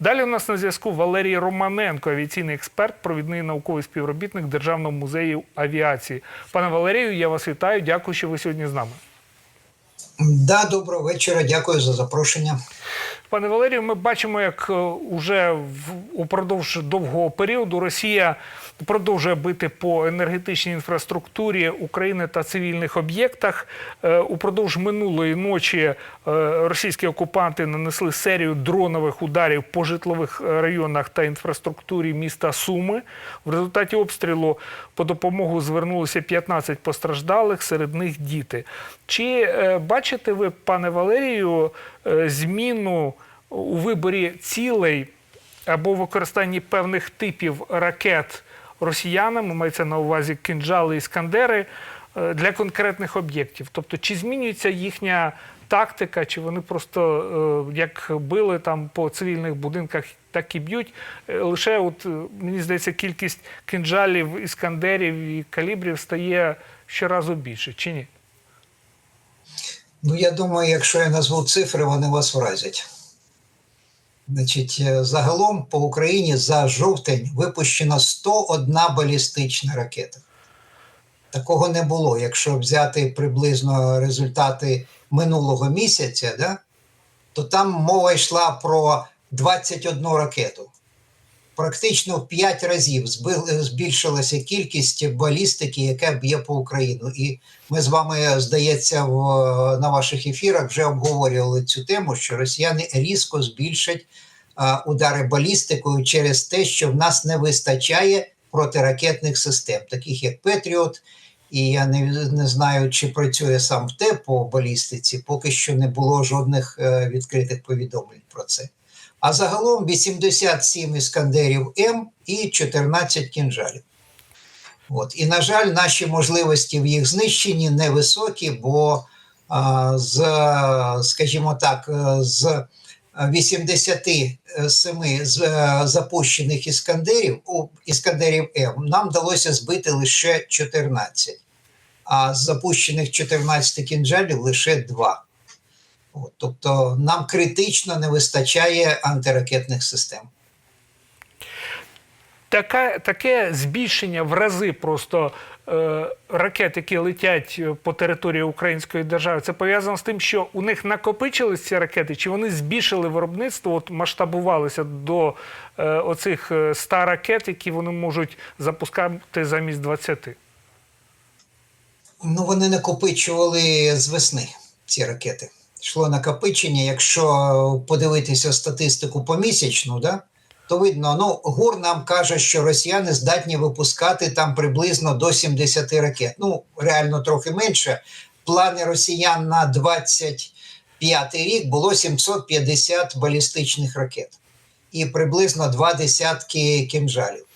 Далі у нас на зв'язку Валерій Романенко, авіаційний експерт, провідний науковий співробітник Державного музею авіації. Пане Валерію, я вас вітаю. Дякую, що ви сьогодні з нами. Да, доброго вечора. Дякую за запрошення. Пане Валерію, ми бачимо, як е, уже упродовж довгого періоду Росія продовжує бити по енергетичній інфраструктурі України та цивільних об'єктах. Е, Упродовж минулої ночі е, російські окупанти нанесли серію дронових ударів по житлових районах та інфраструктурі міста Суми. В результаті обстрілу по допомогу звернулося 15 постраждалих, серед них діти. Чи е, бачите ви, пане Валерію, е, зміну у виборі цілей або використанні певних типів ракет росіянами, мається на увазі кинджали і скандери е, для конкретних об'єктів? Тобто, чи змінюється їхня тактика, чи вони просто е, як били там по цивільних будинках, так і б'ють? Лише от мені здається, кількість кинджалів, іскандерів і калібрів стає щоразу більше, чи ні? Ну, я думаю, якщо я назву цифри, вони вас вразять. Значить, е, загалом по Україні за жовтень випущено 101 балістична ракета. Такого не було. Якщо взяти приблизно результати минулого місяця, да, то там мова йшла про 21 ракету. Практично в 5 разів збільшилася кількість балістики, яка б'є по Україну. І ми з вами, здається, в, на ваших ефірах вже обговорювали цю тему, що росіяни різко збільшать а, удари балістикою через те, що в нас не вистачає протиракетних систем, таких як Петріот. І я не, не знаю, чи працює сам в ТЕ по балістиці, поки що не було жодних е, відкритих повідомлень про це. А загалом 87 іскандерів М і 14 кінжалів. От. І, на жаль, наші можливості в їх знищенні невисокі, бо а, з, скажімо так, е, з 87 з е, запущених іскандерів, у іскандерів М нам вдалося збити лише 14, а з запущених 14 кінжалів лише 2. От, тобто нам критично не вистачає антиракетних систем. Таке, таке збільшення в рази просто е, ракет, які летять е, по території Української держави, це пов'язано з тим, що у них накопичились ці ракети, чи вони збільшили виробництво, от масштабувалися до е, оцих е, 100 ракет, які вони можуть запускати замість 20? Ну, вони накопичували з весни ці ракети. Йшло накопичення. Якщо подивитися статистику помісячну, да, то видно, ну, ГУР нам каже, що росіяни здатні випускати там приблизно до 70 ракет. Ну, реально трохи менше. Плани росіян на 25 рік було 750 балістичних ракет і приблизно два десятки кінжалів.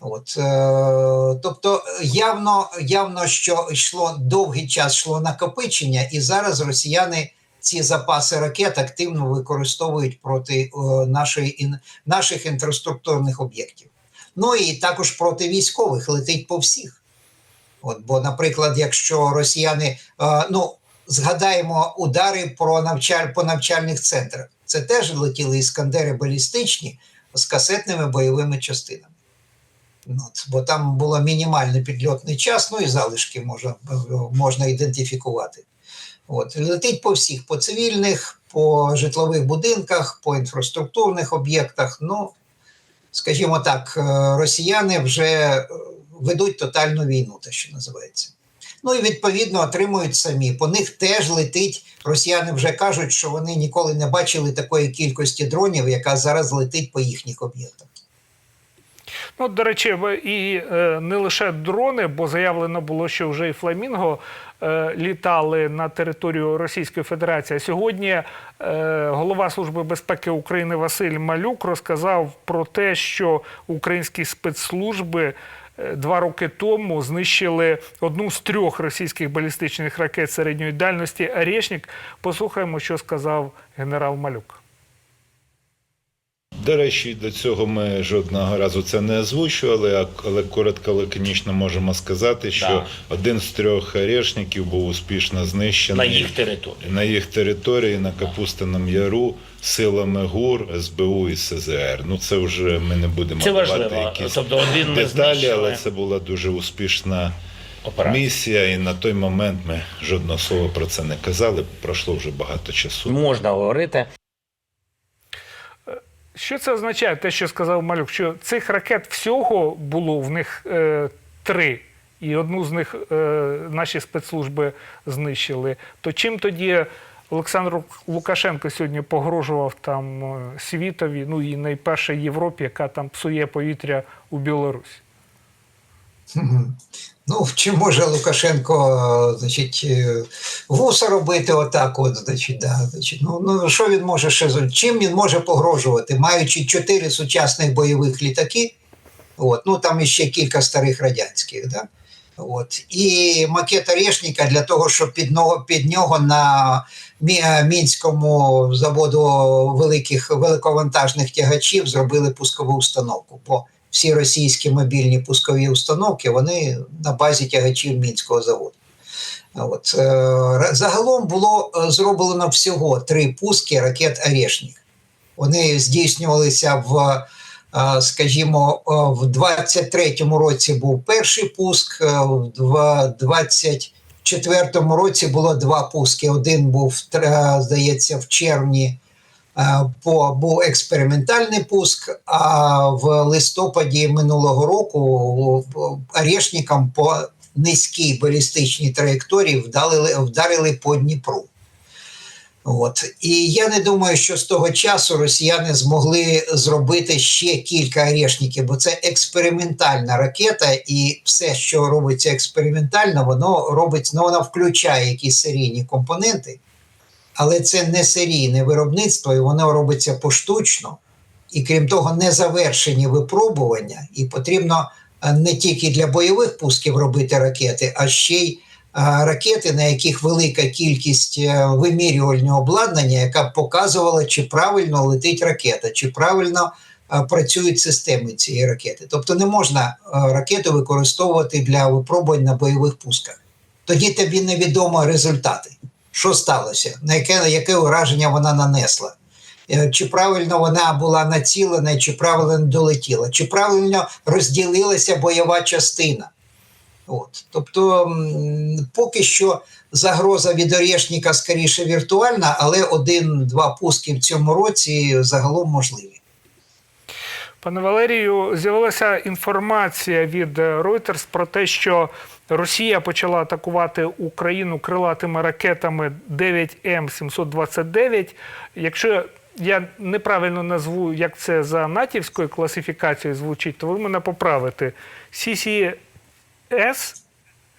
От, е, тобто явно, явно, що йшло довгий час йшло накопичення, і зараз росіяни ці запаси ракет активно використовують проти е, нашої, наших інфраструктурних об'єктів. Ну і також проти військових летить по всіх. От, бо, наприклад, якщо росіяни, е, ну, згадаємо удари про навчаль, по навчальних центрах, це теж летіли іскандери балістичні з касетними бойовими частинами. Ну, От, бо там було мінімальний підльотний час, ну і залишки можна, можна ідентифікувати. От, летить по всіх, по цивільних, по житлових будинках, по інфраструктурних об'єктах. Ну, скажімо так, е, росіяни вже е, ведуть тотальну війну, те, що називається. Ну і відповідно отримують самі. По них теж летить. Росіяни вже кажуть, що вони ніколи не бачили такої кількості дронів, яка зараз летить по їхніх об'єктах. Ну, до речі, і е, не лише дрони, бо заявлено було, що вже і фламінго е, літали на територію Російської Федерації. Сьогодні е, голова Служби безпеки України Василь Малюк розказав про те, що українські спецслужби. Два роки тому знищили одну з трьох російських балістичних ракет середньої дальності «Орешник». Послухаємо, що сказав генерал Малюк. До речі, до цього ми жодного разу це не озвучували, але коротко лаконічно можемо сказати, що Да. один з трьох орешників був успішно знищений на їх території. на їх території на Капустиному Яру силами ГУР, СБУ і СЗР. Ну це вже ми не будемо Це важливо. якісь Тобто один деталі, але це була дуже успішна операцію. місія, і на той момент ми жодного слова про це не казали. Пройшло вже багато часу. Можна говорити. Що це означає? Те, що сказав Малюк, що цих ракет всього було в них е, три, і одну з них е, наші спецслужби знищили. То чим тоді Олександр Лукашенко сьогодні погрожував там е, світові, ну і найперше Європі, яка там псує повітря у Білорусі? Ну, чи може Лукашенко, е, е, вуса робити отак, от, значить, да, значить, ну, ну що він може ще? Чим він може погрожувати, маючи чотири сучасних бойових літаки, от, ну там іще кілька старих радянських, да? От. І макет Орешника для того, щоб під нього, під нього на мінському заводу великих великовантажних тягачів зробили пускову установку. Бо всі російські мобільні пускові установки вони на базі тягачів мінського заводу. От. е, Загалом було е, зроблено всього три пуски ракет Орешник. Вони здійснювалися в, е, скажімо, в 23-му році був перший пуск, в 24-му році було два пуски. Один був, здається, в червні був експериментальний пуск, а в листопаді минулого року Орешникам по низькій балістичній траєкторії вдалили, вдарили по Дніпру. От. І я не думаю, що з того часу росіяни змогли зробити ще кілька орешників, бо це експериментальна ракета, і все, що робиться експериментально, воно робить, ну, воно включає якісь серійні компоненти, але це не серійне виробництво, і воно робиться поштучно. І крім того, не завершені випробування, і потрібно е, не тільки для бойових пусків робити ракети, а ще й е, ракети, на яких велика кількість е, вимірювального обладнання, яка б показувала, чи правильно летить ракета, чи правильно працюють системи цієї ракети. Тобто не можна ракету використовувати для випробувань на бойових пусках. Тоді тобі невідомо результати. Що сталося, на яке, яке ураження вона нанесла. Е, Чи правильно вона була націлена, чи правильно долетіла, чи правильно розділилася бойова частина. От. Тобто, поки що загроза від Орешника скоріше віртуальна, але один-два пуски в цьому році загалом можливі. Пане Валерію, з'явилася інформація від Reuters про те, що Росія почала атакувати Україну крилатими ракетами 9М729. Якщо я неправильно назву, як це за натівською класифікацією звучить, то ви мене поправите. CCS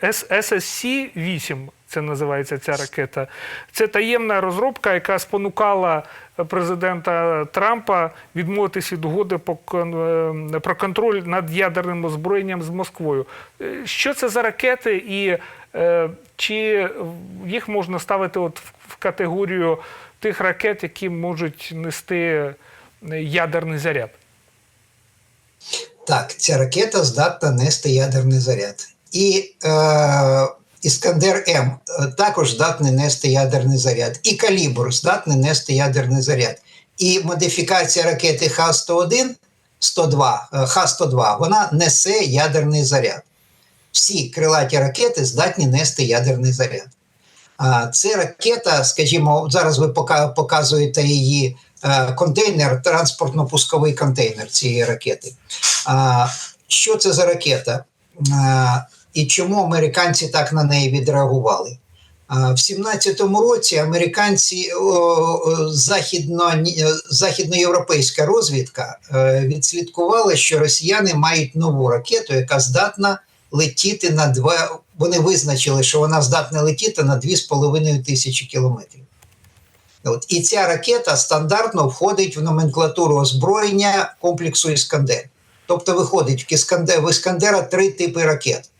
SSC-8, це називається ця ракета. Це таємна розробка, яка спонукала президента Трампа відмовитись від угоди е, про контроль над ядерним озброєнням з Москвою. Е, Що це за ракети, і е, чи їх можна ставити от в- категорію тих ракет, які можуть нести е, ядерний заряд? Так, ця ракета здатна нести ядерний заряд. І е, Іскандер М е, також здатний нести ядерний заряд. І Калібр здатний нести ядерний заряд. І модифікація ракети Х-101, 102, е, Х-102, вона несе ядерний заряд. Всі крилаті ракети здатні нести ядерний заряд. Це ракета, скажімо, зараз ви показуєте її е, контейнер, транспортно-пусковий контейнер цієї ракети. Що це за ракета? І чому американці так на неї відреагували? В 17-му році американці західно, західноєвропейська розвідка е, відслідкувала, що росіяни мають нову ракету, яка здатна летіти на два. Вони визначили, що вона здатна летіти на 2,5 тисячі кілометрів. От. І ця ракета стандартно входить в номенклатуру озброєння комплексу Іскандер. Тобто виходить в Іскандера три типи ракет.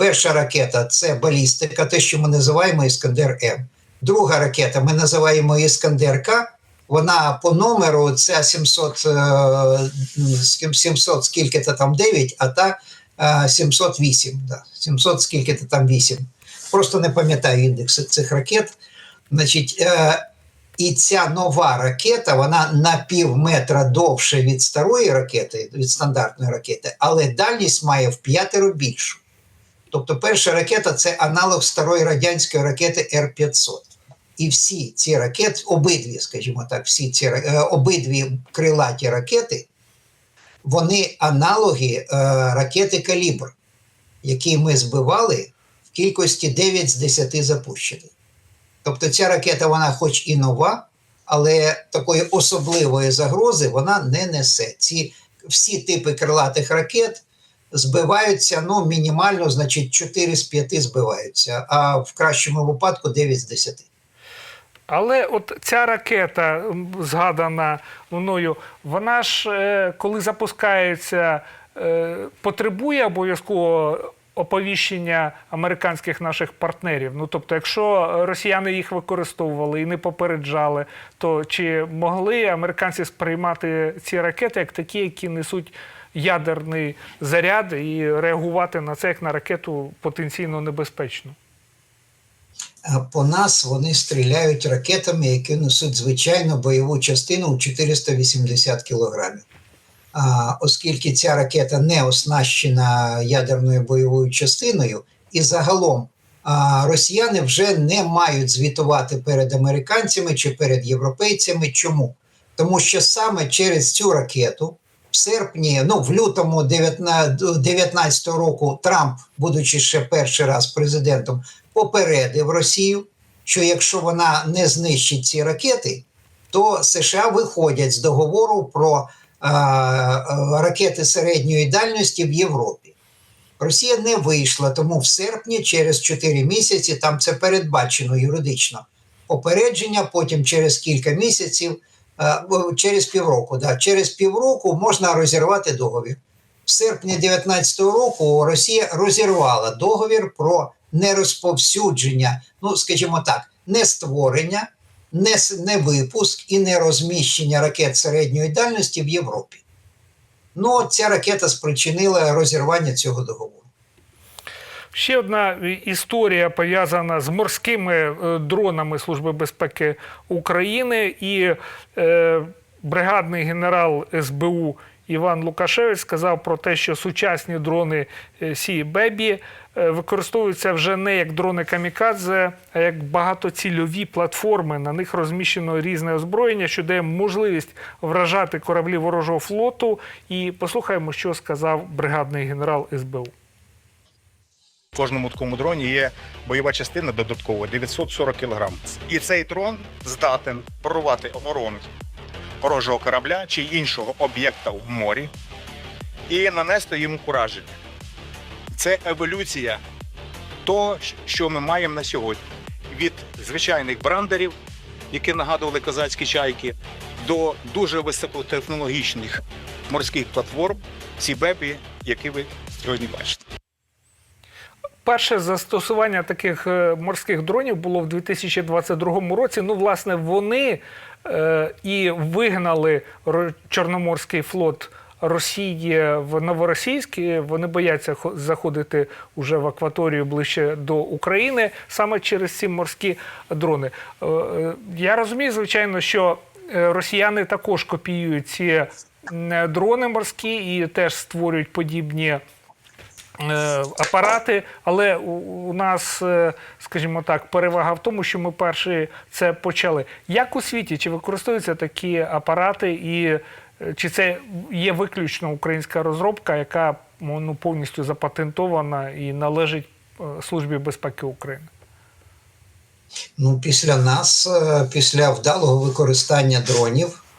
Перша ракета це балістика, те, що ми називаємо Іскандер М. Друга ракета ми називаємо Іскандер К. Вона по номеру це 700, е, 700 скільки то там 9, а та е, 708. Да. 700 скільки то там 8. Просто не пам'ятаю індекс цих ракет. Значить, е, і ця нова ракета, вона на пів метра довше від старої ракети, від стандартної ракети, але дальність має в п'ятеро більшу. Тобто перша ракета це аналог старої радянської ракети Р-500. І всі ці ракети, обидві, скажімо так, всі ці е, обидві крилаті ракети, вони аналоги е, ракети Калібр, які ми збивали в кількості 9 з 10 запущених. Тобто ця ракета, вона хоч і нова, але такої особливої загрози вона не несе. Ці всі типи крилатих ракет збиваються ну, мінімально, значить, 4 з 5 збиваються, а в кращому випадку 9 з 10. Але от ця ракета, згадана мною, вона ж, е, коли запускається, е, потребує обов'язково оповіщення американських наших партнерів. Ну тобто, якщо росіяни їх використовували і не попереджали, то чи могли американці сприймати ці ракети як такі, які несуть ядерний заряд, і реагувати на це як на ракету потенційно небезпечну? А по нас вони стріляють ракетами, які несуть звичайну бойову частину у 480 кілограмів. Оскільки ця ракета не оснащена ядерною бойовою частиною, і загалом росіяни вже не мають звітувати перед американцями чи перед європейцями. Чому? Тому що саме через цю ракету в серпні, ну в лютому 2019 року, Трамп, будучи ще перший раз президентом, попередив Росію, що якщо вона не знищить ці ракети, то США виходять з договору про е, е, ракети середньої дальності в Європі. Росія не вийшла, тому в серпні, через 4 місяці, там це передбачено юридично попередження, потім через кілька місяців, через півроку. Да, через півроку можна розірвати договір. В серпні 2019 року Росія розірвала договір про нерозповсюдження, ну скажімо так, не створення, не, не випуск і не розміщення ракет середньої дальності в Європі. Ну, ця ракета спричинила розірвання цього договору. Ще одна історія пов'язана з морськими е, дронами Служби безпеки України і е, бригадний генерал СБУ Іван Лукашевич сказав про те, що сучасні дрони е, Сі Бебі використовуються вже не як дрони камікадзе, а як багатоцільові платформи. На них розміщено різне озброєння, що дає можливість вражати кораблі ворожого флоту. І послухаємо, що сказав бригадний генерал СБУ. В кожному такому дроні є бойова частина додаткова 940 кг. І цей дрон здатен прорвати оборону ворожого корабля чи іншого об'єкта в морі і нанести йому ураження. Це еволюція того, що ми маємо на сьогодні. Від звичайних брандерів, які нагадували козацькі чайки, до дуже високотехнологічних морських платформ, ці бебі, які ви сьогодні бачите. Перше застосування таких е, морських дронів було в 2022 році. Ну, власне, вони е, і вигнали Чорноморський флот Росії в Новоросійськ. Вони бояться хо- заходити уже в акваторію ближче до України саме через ці морські дрони. Е, е, Я розумію, звичайно, що росіяни також копіюють ці дрони морські і теж створюють подібні апарати, але у, у нас, е, скажімо так, перевага в тому, що ми перші це почали. Як у світі чи використовуються такі апарати, і е, чи це є виключно українська розробка, яка ну, повністю запатентована і належить е, Службі безпеки України? Ну, після нас, е, після вдалого використання дронів, е,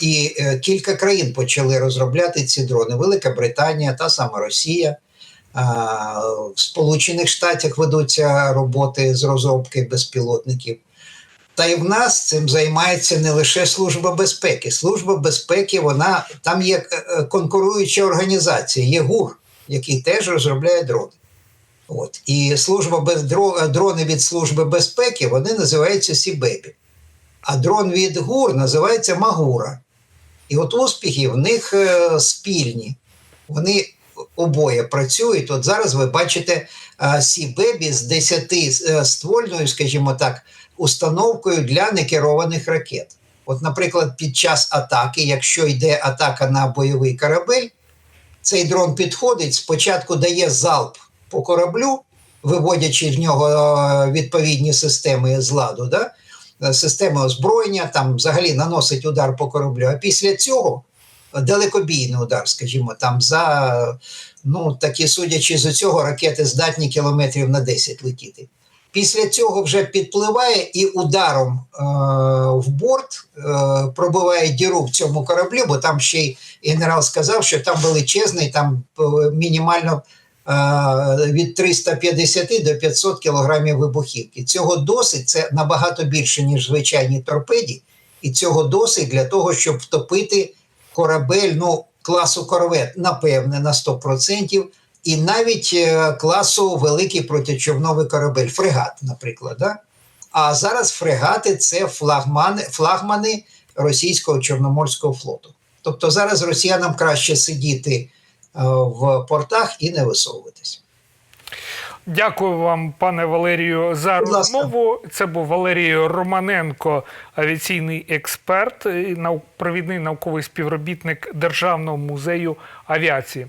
і е, кілька країн почали розробляти ці дрони. Велика Британія, та сама Росія. е, В Сполучених Штатах ведуться роботи з розробки безпілотників. Та й в нас цим займається не лише Служба безпеки. Служба безпеки, вона там є е, е, конкуруюча організація, є ГУР, який теж розробляє дрони. От. І служба без дрони від Служби безпеки вони називаються Сібебі. А дрон від ГУР називається Магура. І от успіхи в них е, спільні. Вони обоє працюють. От зараз ви бачите е, Сі-Бебі з 10 ствольною, скажімо так, установкою для некерованих ракет. От, наприклад, під час атаки, якщо йде атака на бойовий корабель, цей дрон підходить, спочатку дає залп по кораблю, виводячи в нього е, відповідні системи з ладу, да? Е, системи озброєння, там взагалі наносить удар по кораблю. А після цього далекобійний удар, скажімо, там за ну такі судячи з цього, ракети здатні кілометрів на 10 летіти. Після цього вже підпливає і ударом е, в борт е, пробиває діру в цьому кораблі, бо там ще й генерал сказав, що там величезний, там е, мінімально від 350 до 500 кілограмів вибухівки. Цього досить, це набагато більше, ніж звичайні торпеді, і цього досить для того, щоб втопити корабель ну, класу корвет, напевне, на 100%, і навіть е, класу великий протичовновий корабель, фрегат, наприклад. Да? А зараз фрегати це флагмани, флагмани російського Чорноморського флоту. Тобто зараз росіянам краще сидіти е, в портах і не висовуватись. Дякую вам, пане Валерію, за Будь ласка. розмову. Це був Валерій Романенко, авіаційний експерт, провідний науковий співробітник Державного музею авіації.